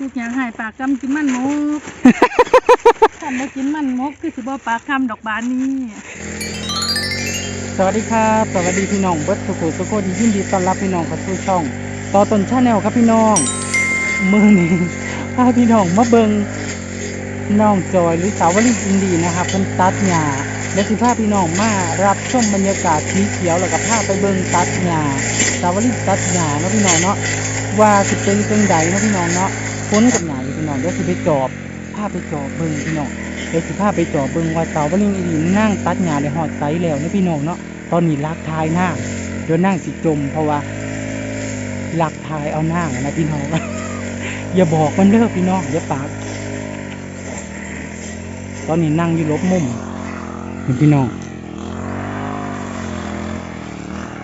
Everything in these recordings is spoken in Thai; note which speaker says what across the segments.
Speaker 1: ทุกอย่างหายปากกำกินมันมกทำมากินมันมกคือสิบ่ปากคำดอกบานนี้
Speaker 2: สวัสดีครับ สวัสดีพี่น้องเบิร์ดสุขุสุขคนยินดีต้อนรับพี่น้องเข้าสู่ช่อง ต่อตนชาแนลครับพี่น้องมือนี้พาพี่น้องมาเบิงน้องจอยหรือสาวลีอินดีนะครับเพิ่นตัดหญ้าและสิพาพี่น้องมารับชมบรรยากาศสีเขียวแล้วก็พาไปเบิงตัดหญ้าสาวลีตัดหญ้าเนาะพี่น้องเนาะว่าสิเป็นจังใดเนาะพี่น้องเนาะ พ้นกับหญ้าอยู่พี่น้องเดี๋ยวสิไปจอบพาไปจอบเบิ้งพี่น้องเดี๋ยวสิพาไปจอบเบิ้งว่าสาวลีอินดีนั่งตัดหญ้าได้ฮอดไซแล้วนะพี่น้องเนาะตอนนี้ลักทายหน้าเดี๋ยวนั่งสิจม เพราะว่าลักทายเอาหน้านะพี่น้องอย่าบอกมันเด้อพี่น้องอย่าปากตอนนี้นั่งอยู่ลบมุมนี่พี่น้อง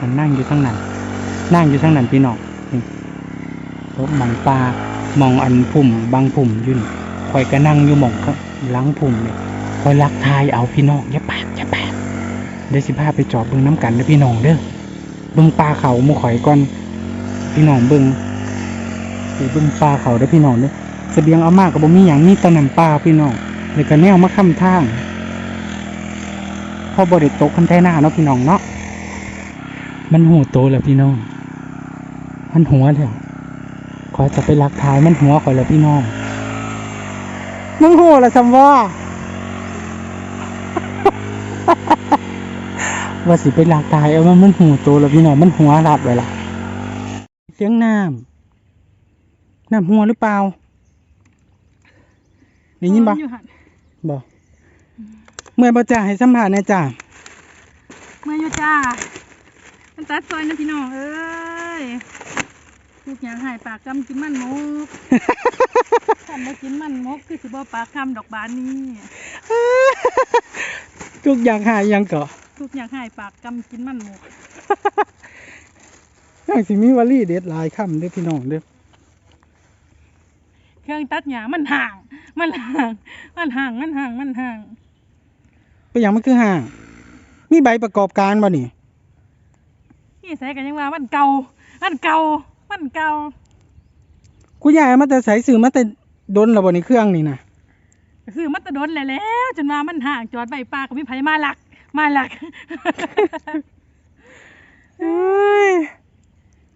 Speaker 2: มันนั่งอยู่ทั้งนั้น นั่งอยู่ทั้งนั้นพี่น้องลบหมองปลา มองอันผุ่มบางผุ่มยุ่นคอยก็นั่งอยู่มองข้างหลังผุ่มเนี่ยคอยลักทายเอาพี่น้องอย่าปากอย่าปากเดี๋ยวสิพาไปจอบเบิ่งน้ำกันเด้พี่น้องเด้อเบิ่งปลาเขาหมู่ข่อยก่อนพี่น้องเบิ่งสิเบิ่งปลาเขาเด้อพี่น้องเด้อเสบียงเอามากก็บ่มีหยังมีตะนำปลาพี่น้องแล้วก็แนวมาค้ำทางพอบ่ได้ตคันแท้หน้าเนาะพี่น้องเนาะมันหูโตแล้วพี่น้องมันหัวแล้ว ขอยจะไปลักทายมันหัวข่อยแล้วพี่น้องมึงหัวละซำว่าว่าสิไปลากตายเอามันมันหูโตแล้วพี่น้องมันหัวรับไว้ละเสียงน้ำน้ำหัวหรือเปล่าได้ยินบ่
Speaker 1: อยู่หั่น
Speaker 2: บ่เมื่อยบ่จ่าให้สัมผัสแหน่จ้า
Speaker 1: เมื่ออยู่จ้ามันตัดซอยนะพี่น้องเอ้ย ทุกอย่างหายปากกำกินมันมกทำมากินมันมกคือสิบ่ปากคำดอกบานนี้
Speaker 2: ทุกอย่างหายยังเกาะ
Speaker 1: ทุกอย่างหายปากกำกินมันมก
Speaker 2: ยังสิมีวลีเด็ดหลายคำเด้อพี่น้องเด้อ
Speaker 1: เครื่องตัดหญ้ามันห่าง มันห่าง มันห่าง มันห่าง มันห่าง
Speaker 2: เป็นหยังมันคือห่าง มีใบประกอบการบ่นี่
Speaker 1: นี่ใส่กันยังว่ามันเก่า มันเก่า มันเก่า
Speaker 2: กูยายเอามาแต่ใส่สื่อมาแต่ดนแล้วบ่นี่เครื่องนี่นะ
Speaker 1: ก็คือมันตะโดนแหละแล้วจนว่ามันห่างจอดใบปลากับพี่ไผมาหลัก มาหลัก
Speaker 2: เอ้ย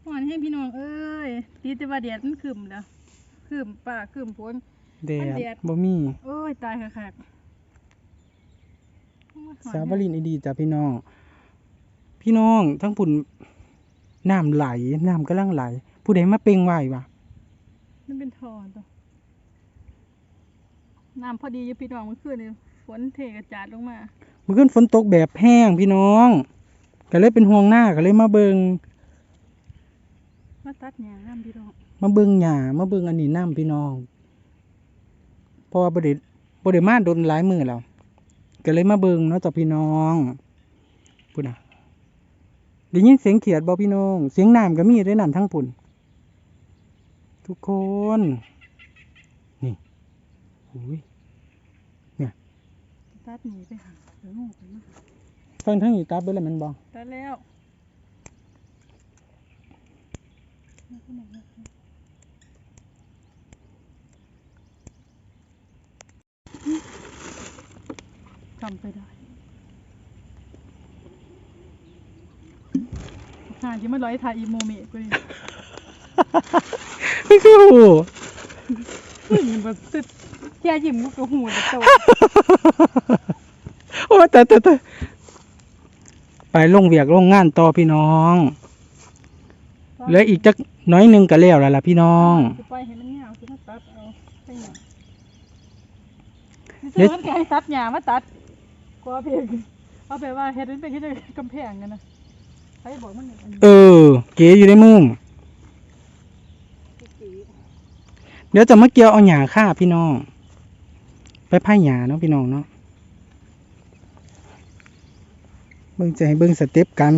Speaker 1: หวานให้พี่น้องเอ้ยตีแต่ว่าแดดมันขึ้นแล้วขึ้นป่าขึ้นฝน
Speaker 2: แด
Speaker 1: มัน
Speaker 2: ด
Speaker 1: แดด
Speaker 2: บ่มี
Speaker 1: โอ้ยตายคักๆ
Speaker 2: สาวบรินอีดีจ้ะพี่น้อง พี่น้องทั้งปุ่น น้ำไหลน้ำกำลังไหล ผู้ใดมาเป่งไหววะ
Speaker 1: มันเป็นทอตัวน้ำพอดีอยู่พี่น้องมันขึ้นเลยฝนเทกระจาดลงมา
Speaker 2: เมื่อคืนฝนตกแบบแห้งพี่น้องก็เลยเป็นห่วงหน้าก็เลยมาเบิง
Speaker 1: มาตัดหญ้าน้ำพี่น้อง
Speaker 2: มาเบิงหญ้ามาเบิงอันนี้น้ำพี่น้องเพราะว่าบ่ได้บ่ได้มาโดนหลายมือแล้วก็เลยมาเบิงเนาะจ้ะพี่น้องพุ่นน่ะ ได้ยินเสียงเขียดบ่พี่น้อง เสียงน้ำก็มีด้วยนั่นทั้งปุ่น ทุกคน นี่อุ้ย
Speaker 1: ตัดหนีไปหาเดี๋ยวงูไปมา
Speaker 2: ฟังทั้งอีตาเบิ่แล้วแมันบ่
Speaker 1: ตัดแล้วจำไปได้ หาที่มันร้อยถ่ายอีโมเมะกูนี่
Speaker 2: ไม่คือหู
Speaker 1: ยิ้มแบบสุดแค่ยิ้มกูก็หูจะโต
Speaker 2: โอ้แต่แต่แต่ไปลงเวียกลงงานต่อพี่น้องเหลืออีกจักหน้อยหนึงก็แล้วแล้วล่ะพี่น้อง
Speaker 1: สิไปเห็นมันยาวสิมาตัดเอาไปหยัง
Speaker 2: เด็
Speaker 1: ซื้
Speaker 2: ด
Speaker 1: อมันก็ให้ตัดหญ้ามาตัดกว่าเพียงเอาไปว่าเฮ็ดมันเป็นที่จะกำแพงกันนะ ใครบอกมันอย่างนั้น
Speaker 2: เออ เก๋อยู่ในมุม เดี๋ยวจะมาเกี่ยวเอาหญ้าค่าพี่น้อง ไปไผ่หญ้าเนาะพี่น้องเนาะ เบิ่งจะให้เบิ่งสเต็ปกัน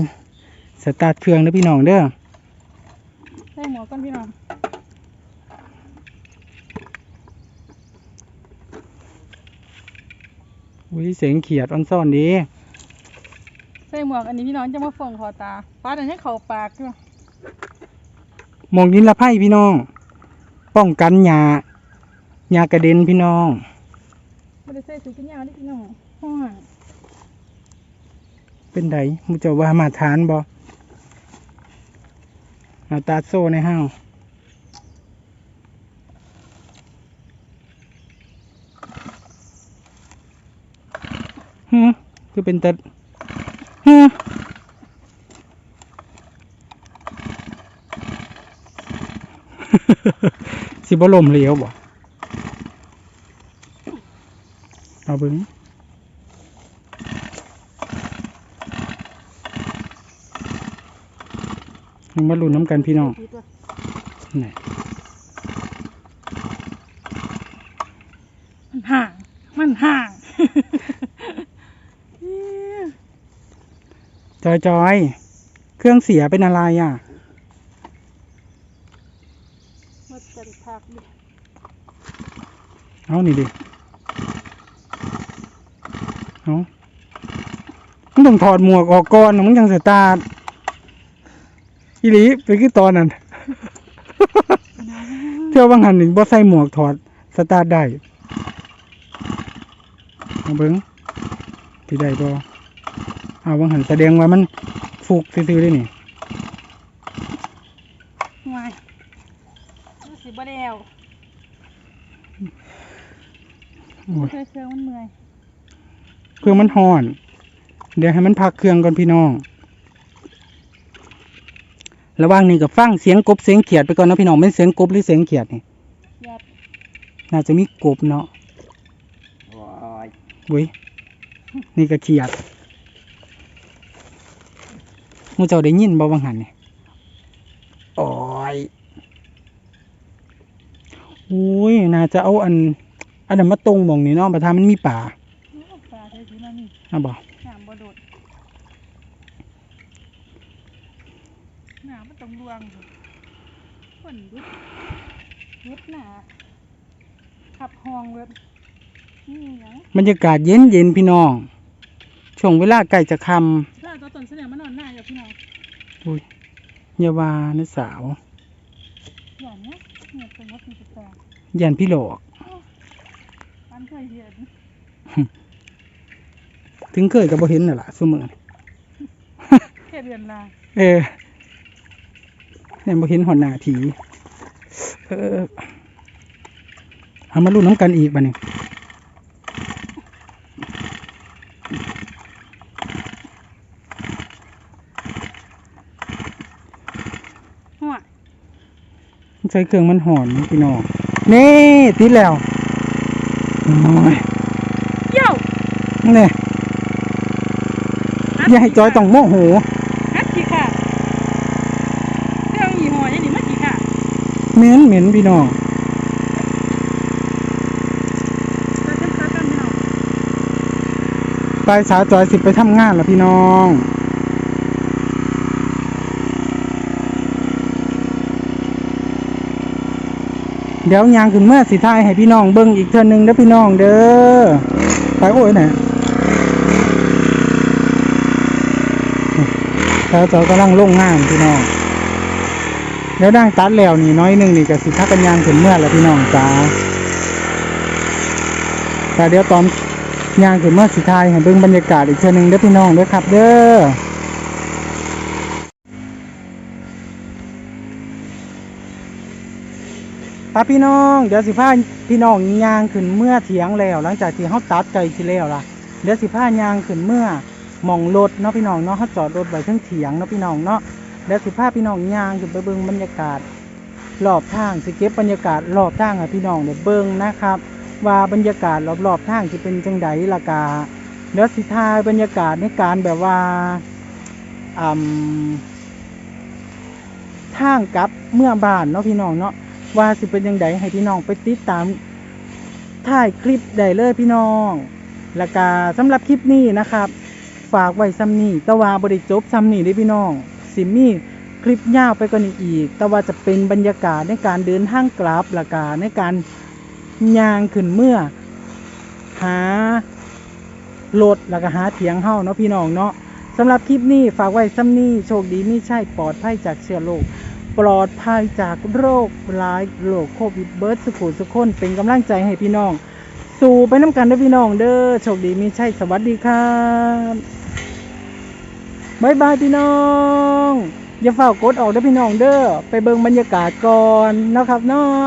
Speaker 2: สตาร์ทเครื่องเด้อพี่น้องเด้อ
Speaker 1: ใส่หมวกกันพี่น้อง
Speaker 2: อุ้ยเสียงเขียดออนซ่อนดี
Speaker 1: ใส่หมวกอันนี้พี่น้องจะมาฟ่องคอตาปาดอันนี้เข่าปากด้วย
Speaker 2: มองยินละไพ่พี่น้อง ป้องกันหญ้ายากระเด็นพี่น้อง
Speaker 1: บ่ได้ใส่สูทกันยาวนี่พี่น้องห้อง
Speaker 2: เป็นไดมูเจะว่ามาทานบ่เอาตาโซ่ในห้าวฮึคือเป็นตัดฮึ สิบ่ลมเหลียวบ่เอาเบิ่งมาลุ้นน้ำกันพี่น้อง
Speaker 1: ติดว่ะ
Speaker 2: นี่
Speaker 1: มันห่าง มันห่าง
Speaker 2: จอยจอย เครื่องเสียเป็นอะไรอะ
Speaker 1: มาจันพักดิ
Speaker 2: เอานี่ดิ เอามึงต้องถอดหมวกออกก่อนนะมึงยังสตาร์ทอีหลีไปคือตอนนั้น เที่ยวบางหันหนึ่งบ่ใส่หมวกถอดสตาร์ทได้เอาเบิ้งที่ได้บ่ เอาบางหันแสดงว่ามันฟุกซื่อๆเลยนี่
Speaker 1: ห่วยรู้สึกบ่แล้ว
Speaker 2: โอ้ย
Speaker 1: เคยเครื่องมันเมื่อย
Speaker 2: เครื่องมันห่อน เดี๋ยวให้มันพักเครื่องก่อนพี่น้อง ระหว่างนี้กับฟังเสียงกบเสียงเขียดไปก่อนเนาะพี่น้องเป็นเสียงกบหรือเสียงเขียดนี่
Speaker 1: ยัด
Speaker 2: น่าจะมีกบเนาะเว้ยนี่ก็เขียด มูเจ้าได้ยินบ่บางหันนี่โอ้ยโอ้ยน่าจะเอาอัน อันนั้นมาตรงหมองนี่เนาะประทามันมีป่า
Speaker 1: โอ้ปลาเธอถือมานี่
Speaker 2: อะบอก
Speaker 1: น้ำบ่โดดน้ำมันต้องรวงอยู่คนดุเฮ็ดหนาขับห้องเบิดนี่หยัง
Speaker 2: บรรยากาศเย็นเย็นๆพี่น้อง ช่วงเวลาใกล้จะค่
Speaker 1: ถ้าตอนต้นเสนอมานอนหน้าอยู่พี่น้องำ
Speaker 2: อุ้ยอยาวานะสาว
Speaker 1: อย่างเนี้ยเนี่ยเป็นวัดมีแปลก
Speaker 2: ยันพี่หลอก
Speaker 1: อันเคยเห็น
Speaker 2: ถึงเคยกับบ่เห็นน่ะล่ะซุมื้อนี้
Speaker 1: แค่เดือนลาง
Speaker 2: เออเนี่ยบ่เห็นหอนหน้าถีเออเอามาลุ้นน้ำกันอีกบัดนี้
Speaker 1: หัว
Speaker 2: ใช้เครื่องมันหอนพี่น้องนี่ติดแล้วโอ้ย
Speaker 1: เยี่ยว
Speaker 2: นี่อย่าให้จอยต้องโมโห
Speaker 1: ฮัดขี้ค่ะเครื่องยี่ห้อยังนี่มาขี้ค่ะ
Speaker 2: เหม็นเหม็นพี่น้อง
Speaker 1: แต่เต็มตากันพี่น้อง
Speaker 2: ไปสาวจอยสิไปทำงานแล้วพี่น้อง เดี๋ยวยางขึ้นเมื่อสิทายให้พี่น้องเบิ่งอีกเทื่อหนึงเด้อพี่น้องเด้อไปโอ้ยไหนสาวจอยกำลังลงงานพี่น้องเดี๋ยวดังตัดแล้วนี่น้อยหนึงนี่ก็สิทักกันยางขึ้นเมื่อแล้วพี่น้องจ้าแต่เดี๋ยวตอนยางขึ้นมาสิทายให้เบิ่งบรรยากาศอีกเทื่อหนึงเด้อพี่น้องเด้อครับ เด้อ ป้าพี่น้องเดี๋ยวสิพาพี่น้องยางขึ้นเมื่อเถียงแล้ว หลังจากที่เฮาตัดไก่ที่แล้วล่ะเดี๋ยวสิพายางขึ้นเมื่อมองรถเนาะพี่น้องเนาะเฮาจอดรถไว้ทั้งเถียงเนาะพี่น้องเนาะเดี๋ยวสิพาพี่น้องยางขึ้นไปเบิ่งบรรยากาศรอบทางสิเก็บบรรยากาศรอบทางให้พี่น้องได้เบิ่งนะครับ ว่าบรรยากาศรอบๆทางจะเป็นจังไดล่ะกาแล้วสิทายบรรยากาศในการแบบว่าอ่าทางกลับเมื่อบานเนาะพี่น้องเนาะ ว่าสิเป็นจังไดให้พี่น้องไปติดตามถ่ายคลิปได้เลยพี่น้อง แล้วก็สำหรับคลิปนี้นะครับ ฝากไว้ซ้ำนี้แต่ว่าบริจบซ้ำนี้เด้พี่น้อง สิมีคลิปยาวไปกว่านี้อีก แต่ว่าจะเป็นบรรยากาศในการเดินทางกลับและกาในการยางขึ้นเมื่อ หารถแล้วก็หาเถียงเฮ้าเนาะพี่น้องเนาะสำหรับคลิปนี้ฝากไว้ซ้ำนี้โชคดีไม่ใช่ปลอดภัยจากเชื้อโรค ปลอดภัยจากโรคร้ายโรคโควิดเบิร์ดสุขุสุขคนเป็นกำลังใจให้พี่น้อง สู่ไปน้ำกันเด้อพี่น้องเด้อโชคดีมีชัยสวัสดีครับบายบายพี่น้อง อย่าเฝ้ากดออกเด้อพี่น้องเด้อไปเบิ่งบรรยากาศก่อนนะครับเนาะ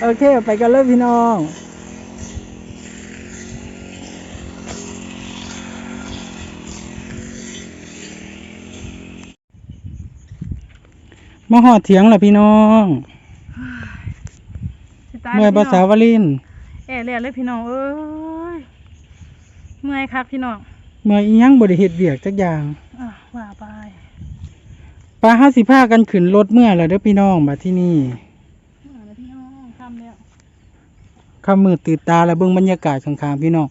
Speaker 2: โอเคไปกันเลยพี่น้อง มาหอดเถียงล่ะพี่น้อง
Speaker 1: สิตาย
Speaker 2: เมื่อย
Speaker 1: แล้ว
Speaker 2: ภา
Speaker 1: พี่
Speaker 2: ษา
Speaker 1: น้อง
Speaker 2: วลิน
Speaker 1: แอะเลยเลยพี่น้องเอ้ยเมื่อยคักพี่น้อง
Speaker 2: เมื่อยอีหยังบริเหตุเบียกจักอย่าง
Speaker 1: อะว่าไป
Speaker 2: ปลาห้าสิผ้ากันขึ้นรถเมื่อแล้วเด้อพี่น้องมาที่นี่
Speaker 1: อ่าแล้วพี่น้องทำแล้ว
Speaker 2: คำมือตื่นตาแล้วเบิ่งบรรยากาศข้างๆพี่น้อง